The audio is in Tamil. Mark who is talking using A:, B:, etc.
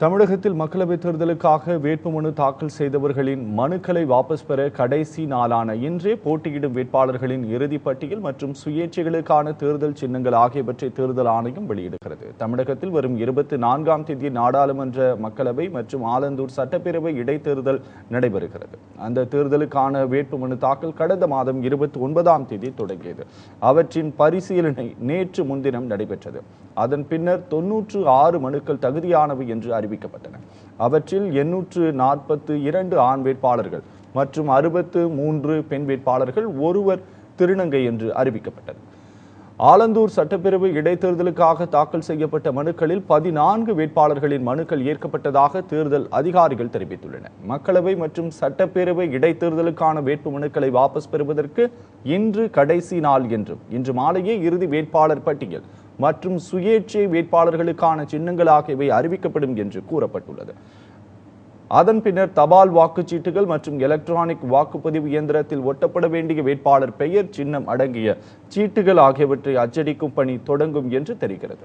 A: தமிழகத்தில் மக்களவைத் தேர்தலுக்காக வேட்புமனு தாக்கல் செய்தவர்களின் மனுக்களை வாபஸ் பெற கடைசி நாளான இன்றே போட்டியிடும் வேட்பாளர்களின் இறுதிப் பட்டியல் மற்றும் சுயேட்சைகளுக்கான தேர்தல் சின்னங்கள் ஆகியவற்றை தேர்தல் ஆணையம் வெளியிடுகிறது. தமிழகத்தில் வரும் இருபத்தி நான்காம் தேதி நாடாளுமன்ற மக்களவை மற்றும் ஆலந்தூர் சட்டப்பேரவை இடைத்தேர்தல் நடைபெறுகிறது. அந்த தேர்தலுக்கான வேட்புமனு தாக்கல் கடந்த மாதம் இருபத்தி ஒன்பதாம் தேதி தொடங்கியது. அவற்றின் பரிசீலனை நேற்று முன்தினம் நடைபெற்றது. அதன் பின்னர் தொன்னூற்று ஆறு மனுக்கள் தகுதியானவை என்று அறிவிக்கப்பட்டன. அவற்றில் எண்ணூற்று நாற்பத்து இரண்டு ஆண் வேட்பாளர்கள் மற்றும் அறுபத்து மூன்று பெண் வேட்பாளர்கள் ஒருவர் திருநங்கை என்று அறிவிக்கப்பட்டது. ஆலந்தூர் சட்டப்பேரவை இடைத்தேர்தலுக்காக தாக்கல் செய்யப்பட்ட மனுக்களில் பதினான்கு வேட்பாளர்களின் மனுக்கள் ஏற்கப்பட்டதாக தேர்தல் அதிகாரிகள் தெரிவித்துள்ளனர். மக்களவை மற்றும் சட்டப்பேரவை இடைத்தேர்தலுக்கான வேட்பு மனுக்களை வாபஸ் பெறுவதற்கு இன்று கடைசி நாள் என்றும் இன்று மாலையே இறுதி வேட்பாளர் பட்டியல் மற்றும் சுயேட்சை வேட்பாளர்களுக்கான சின்னங்கள் ஆகியவை அறிவிக்கப்படும் என்று கூறப்பட்டுள்ளது. அதன் பின்னர் தபால் வாக்குச்சீட்டுகள் மற்றும் எலக்ட்ரானிக் வாக்குப்பதிவு இயந்திரத்தில் ஒட்டப்பட வேண்டிய வேட்பாளர் பெயர் சின்னம் அடங்கிய சீட்டுகள் ஆகியவற்றை அச்சடிக்கும் பணி தொடங்கும் என்று தெரிகிறது.